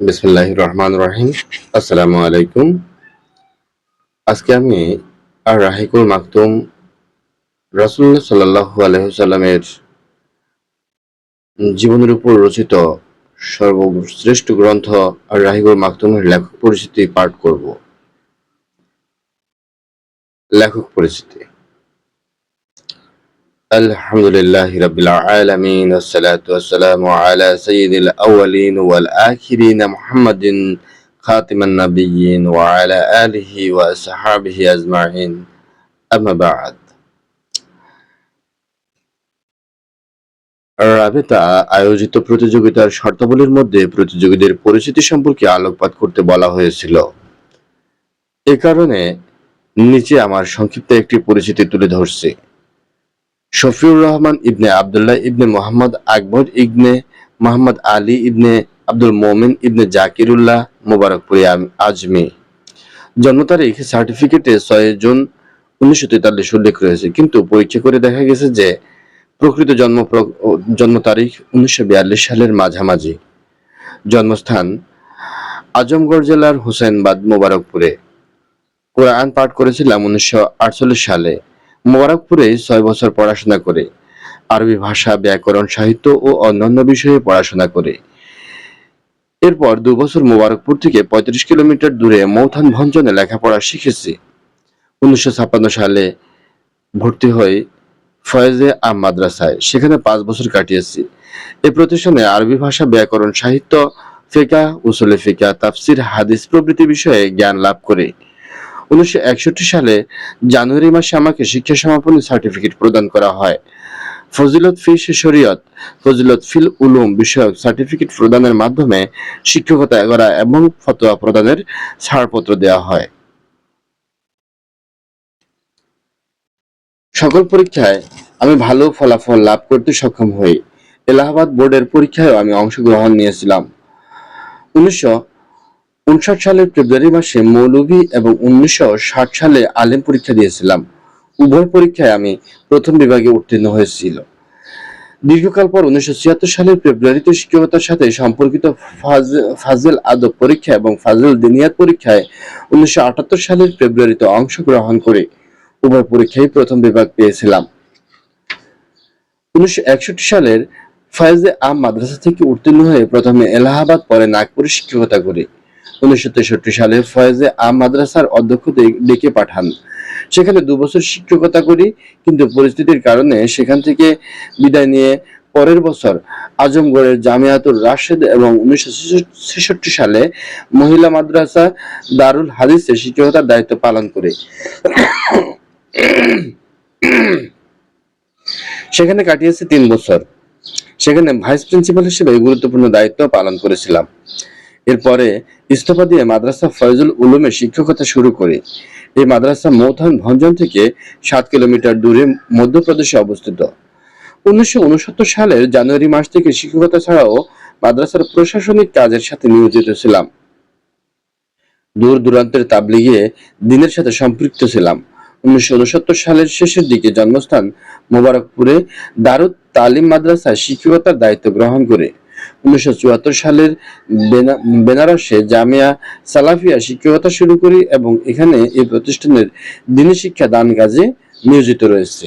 বিসমুল্লাহ রহমান রহিম আসসালামু আলাইকুম আজকে আমি আর রাহিকুল মাকতুম রাসুল্লাহ সাল্লাহ আলহামের জীবনের উপর রচিত সর্বশ্রেষ্ঠ গ্রন্থ আর রাহিকুল মাকতুমের লেখক পরিচিতি পাঠ করব। লেখক পরিচিতি। আলহামদুলিল্লাহ খাতিমান নবীন ওয়ালা আলহি রাবেতা আয়োজিত প্রতিযোগিতার শর্তাবলীর মধ্যে প্রতিযোগীদের পরিচিতি সম্পর্কে আলোকপাত করতে বলা হয়েছিল। এ কারণে নিচে আমার সংক্ষিপ্ত একটি পরিচিতি তুলে ধরছি। শফিউর রহমান ইবনে আবদুল্লাহ ইবনে মোহাম্মদ আকবর ইবনে মোহাম্মদ আলী ইবনে আব্দুল মোমিন ইবনে জাকিরুল্লাহ মোবারকপুরি আজমি। জন্ম তারিখ সার্টিফিকেটে ছয় জুন উনিশশো তেতাল্লিশ উল্লেখ রয়েছে। কিন্তু পরীক্ষা করে দেখা গেছে যে প্রকৃত জন্ম জন্ম তারিখ উনিশশো বিয়াল্লিশ সালের মাঝামাঝি। জন্মস্থান আজমগড় জেলার হুসেনবাদ মোবারকপুরে। কোরআন পাঠ করেছিলাম উনিশশো আটচল্লিশ সালে। মোবারকপুরে ছয় বছর পড়াশোনা করে, আরবি ভাষা, ব্যাকরণ, সাহিত্য ও অন্যান্য বিষয়ে পড়াশোনা করে। এরপর দু বছর মোবারকপুর থেকে পঁয়ত্রিশ কিলোমিটার দূরে মৌথান ভঞ্জনে লেখাপড়া শিখেছি। উনিশশো সালে ভর্তি হই ফয়েজে আম মাদ্রাসায়। সেখানে পাঁচ বছর কাটিয়েছি। এ প্রতিষ্ঠানে আরবি ভাষা, ব্যাকরণ, সাহিত্য, ফেকা, উসুলে ফেকা, তাফসির, হাদিস প্রভৃতি বিষয়ে জ্ঞান লাভ করে। উনিশশো একষট্টি সালে জানুয়ারি মাসে আমাকে শিক্ষা সমাপনী সার্টিফিকেট প্রদান করা হয়। ফজিলত ফি শরীয়ত, ফজিলত ফিল উলুম বিষয়ক সার্টিফিকেট প্রদানের মাধ্যমে শিক্ষকতা করা এবং ফতোয়া প্রদানের ছাড়পত্র দেওয়া হয়। সকল পরীক্ষায় আমি ভালো ফলাফল লাভ করতে সক্ষম হই। এলাহাবাদ বোর্ডের পরীক্ষায়ও আমি অংশগ্রহণ নিয়েছিলাম। উনিশশো উনষাট সালের ফেব্রুয়ারি মাসে মৌলভী এবং উনিশশো ষাট সালে আলেম পরীক্ষা দিয়েছিলাম। উভয় পরীক্ষায় আমি প্রথম বিভাগে উত্তীর্ণ হয়েছিল। দীর্ঘকাল পর উনিশশো ছিয়াত্তর সালের ফেব্রুয়ারিতে শিক্ষকতার সাথে সম্পর্কিত ফাজ- ফাজেল আদব পরীক্ষা এবং ফাজেল দিনিয়াত পরীক্ষায় উনিশশো আটাত্তর সালের ফেব্রুয়ারিতে অংশগ্রহণ করে উভয় পরীক্ষায় প্রথম বিভাগ পেয়েছিলাম। উনিশশো একষট্টি সালের ফয়েজে আম মাদ্রাসা থেকে উত্তীর্ণ হয়ে প্রথমে এলাহাবাদ, পরে নাগপুরে শিক্ষকতা করি। উনিশশো তেষট্টি সালে ফয়েজে আম মাদ্রাসার অধ্যক্ষ ডেকে পাঠান। সেখানে দু বছর শিক্ষকতা করি, কিন্তু পরিস্থিতির কারণে সেখান থেকে বিদায় নিয়ে পরের বছর আজমগড়ের রাশেদ এবং উনিশশো ছেষট্টি সালে মহিলা মাদ্রাসা দারুল হাদিসে শিক্ষকতার দায়িত্ব পালন করে। সেখানে কাটিয়েছে তিন বছর। সেখানে ভাইস প্রিন্সিপাল হিসেবে গুরুত্বপূর্ণ দায়িত্ব পালন করেছিলাম। এরপরে ইস্তফা দিয়ে মাদ্রাসা ফয়জুল উলুমে শিক্ষকতা শুরু করি। এই মাদ্রাসা মৌথান ভঞ্জন থেকে সাত কিলোমিটার দূরে মধ্যপ্রদেশে অবস্থিত। উনিশশো উনসত্তর সালের জানুয়ারি মাস থেকে শিক্ষকতা ছাড়াও মাদ্রাসার প্রশাসনিক কাজের সাথে নিয়োজিত ছিলাম। দূর দূরান্তের তাবলিগে দিনের সাথে সম্পৃক্ত ছিলাম। উনিশশো উনসত্তর সালের শেষের দিকে জন্মস্থান মোবারকপুরে দারুদ তালিম মাদ্রাসায় শিক্ষকতার দায়িত্ব গ্রহণ করে। উনিশশো চুয়াত্তর সালের বেনা- বেনারসে জামিয়া সালাফিয়া শিক্ষকতা শুরু করি এবং এখানে এই প্রতিষ্ঠানের দিনী শিক্ষা দান কাজে নিয়োজিত রয়েছে।